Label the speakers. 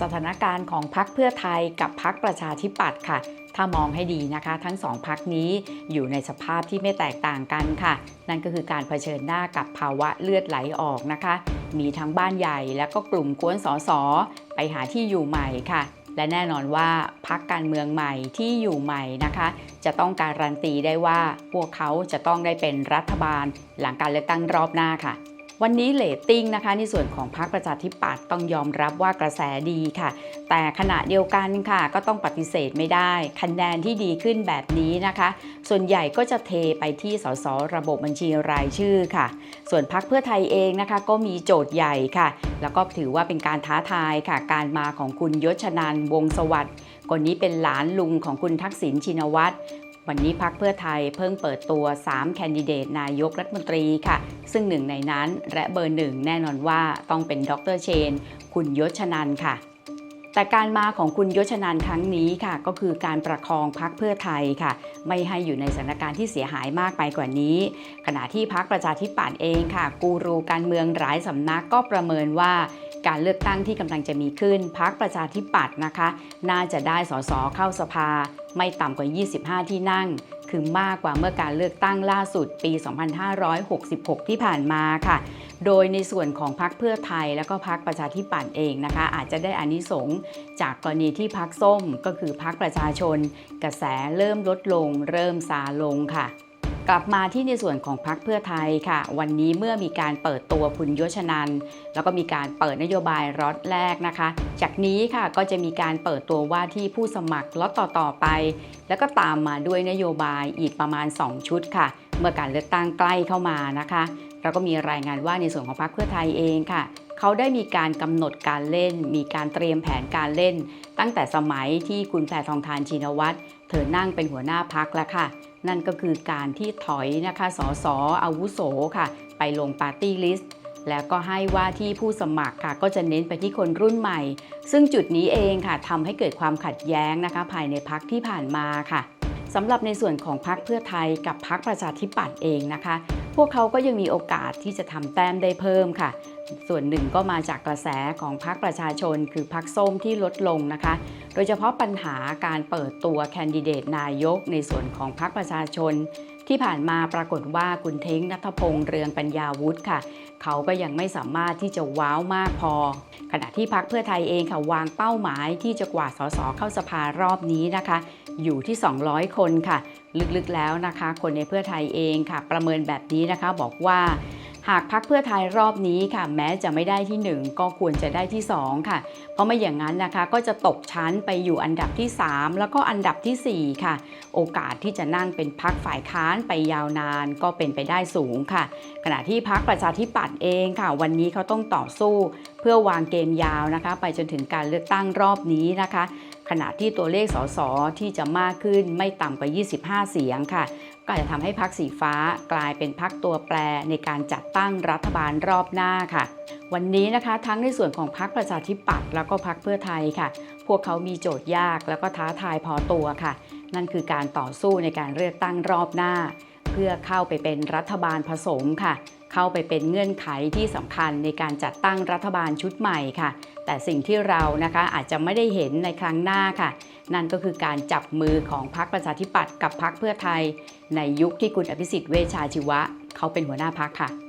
Speaker 1: สถานการณ์ของพักเพื่อไทยกับพักประชาธิปัตย์ค่ะ ถ้ามองให้ดีนะคะ ทั้งสองพักนี้อยู่ในสภาพที่ไม่แตกต่างกันค่ะ นั่นก็คือการเผชิญหน้ากับภาวะเลือดไหลออกนะคะ มีทั้งบ้านใหญ่และก็กลุ่มกวนสอสอไปหาที่อยู่ใหม่ค่ะและแน่นอนว่าพักการเมืองใหม่ที่อยู่ใหม่นะคะ จะต้องการันตีได้ว่าพวกเขาจะต้องได้เป็นรัฐบาลหลังการเลือกตั้งรอบหน้าค่ะ วันนี้เลตติ้งนะคะในส่วนของพรรคประชาธิปัตย์ต้องยอมรับว่ากระแสดีค่ะ แต่ขณะเดียวกันค่ะ ก็ต้องปฏิเสธไม่ได้คะแนนที่ดีขึ้นแบบนี้นะคะ ส่วนใหญ่ก็จะเทไปที่สสระบบบัญชีรายชื่อค่ะ ส่วนพรรคเพื่อไทยเองนะคะ ก็มีโจทย์ใหญ่ค่ะ แล้วก็ถือว่าเป็นการท้าทายค่ะ การมาของคุณยศชนันท์วงศ์สวัสดิ์คนนี้เป็นหลานลุงของคุณทักษิณชินวัตร วันนี้พักเพื่อไทยเพิ่งเปิดตัว 3 แคนดิเดตนายกรัฐมนตรีค่ะ ซึ่งหนึ่งในนั้นและเบอร์หนึ่งแน่นอนว่าต้องเป็นดรเชน คุณยศชนันค่ะแต่การมาของคุณยศชนันท์ครั้งนี้ค่ะ ก็คือการประคองพักเพื่อไทยค่ะ ไม่ให้อยู่ในสถานการณ์ที่เสียหายมากไปกว่านี้ ขณะที่พักประชาธิปัตย์เองค่ะ กูรูการเมืองหลายสำนักก็ประเมินว่าการเลือกตั้งที่กำลังจะมีขึ้นพักประชาธิปัตย์นะคะ น่าจะได้สสเข้าสภา ไม่ต่ำกว่า 25 ที่นั่ง คือมากกว่าเมื่อการเลือกตั้งล่าสุดปี 2566 ที่ผ่านมาค่ะ โดยในส่วนของพรรคเพื่อไทยและก็พรรคประชาธิปัตย์เองนะคะ อาจจะได้อานิสงส์จากกรณีที่พรรคส้มก็คือพรรคประชาชน กระแสเริ่มลดลง เริ่มซาลงค่ะ กลับมาที่ในส่วนของพรรคเพื่อไทยค่ะ วันนี้เมื่อมีการเปิดตัวคุณยศชนันแล้วก็มีการเปิดนโยบายล็อตแรกนะคะ จากนี้ค่ะก็จะมีการเปิดตัวว่าที่ผู้สมัครล็อตต่อๆไป แล้วก็ตามมาด้วยนโยบายอีกประมาณ 2 ชุดค่ะ เมื่อการเลือกตั้งใกล้เข้ามานะคะ เราก็มีรายงานว่าในส่วนของพรรคเพื่อไทยเองค่ะ เขาได้มีการกำหนดการเล่น มีการเตรียมแผนการเล่น ตั้งแต่สมัยที่คุณแพทองทานชินวัตรเธอนั่งเป็นหัวหน้าพักแล้วค่ะ นั่นก็คือการที่ถอยนะคะสสอาวุโสค่ะ ไปลงปาร์ตี้ลิสต์แล้วก็ให้ว่าที่ผู้สมัครค่ะ ก็จะเน้นไปที่คนรุ่นใหม่ ซึ่งจุดนี้เองค่ะทำให้เกิดความขัดแย้งนะคะ ภายในพักที่ผ่านมาค่ะ สำหรับในส่วนของพักเพื่อไทยกับพักประชาธิปัตย์เองนะคะ พวกเขาก็ยังมีโอกาสที่จะทำแต้มได้เพิ่มค่ะ ส่วนหนึ่งก็มาจากกระแสของพรรคประชาชน คือพรรคส้มที่ลดลงนะคะ โดยเฉพาะปัญหาการเปิดตัวแคนดิเดตนายกในส่วนของพรรคประชาชนที่ผ่านมาปรากฏว่าคุณเท้งนัทพงษ์เรืองปัญญาวุฒิค่ะ เขาก็ยังไม่สามารถที่จะว้าวมากพอ ขณะที่พักเพื่อไทยเองค่ะวางเป้าหมายที่จะกวาดสสเข้าสภารอบนี้นะคะ อยู่ที่ 200 คนค่ะ ลึกๆแล้วนะคะ คนในเพื่อไทยเองค่ะ ประเมินแบบนี้นะคะบอกว่าหากพักเพื่อไทยรอบนี้ค่ะ แม้จะไม่ได้ที่ 1 ก็ควรจะได้ที่ 2 ค่ะ เพราะไม่อย่างนั้นนะคะก็จะตกชั้นไปอยู่อันดับที่ 3 แล้วก็อันดับทีสี่4 ค่ะ โอกาสที่จะนั่งเป็นพักฝ่ายค้านไปยาวนานก็เป็นไปได้สูงค่ะ ขณะที่พักประชาธิปัตย์เองค่ะ วันนี้เขาต้องต่อสู้ เพื่อวางเกมยาวนะคะ ไปจนถึงการเลือกตั้งรอบนี้นะคะ ขณะที่ตัวเลขสสที่จะมากขึ้นไม่ต่ำกว่า 25 เสียงค่ะ ก็จจะทำให้พักสีฟ้ากลายเป็นพักตัวแปรในการจัดตั้งรัฐบาลรอบหน้าค่ะ วันนี้นะคะทั้งในส่วนของพักประชาธิปัตย์แล้วก็พักเพื่อไทยค่ะ พวกเขามีโจทย์ยากแล้วก็ท้าทายพอตัวค่ะ นั่นคือการต่อสู้ในการเลือกตั้งรอบหน้า เพื่อเข้าไปเป็นรัฐบาลผสมค่ะ เข้าไปเป็นเงื่อนไขที่สำคัญในการจัดตั้งรัฐบาลชุดใหม่ค่ะ แต่สิ่งที่เรานะคะอาจจะไม่ได้เห็นในครั้งหน้าค่ะ นั่นก็คือการจับมือของพรรคประชาธิปัตย์กับพรรคเพื่อไทย ในยุคที่คุณอภิสิทธิ์เวชชาชีวะ เขาเป็นหัวหน้าพรรคค่ะ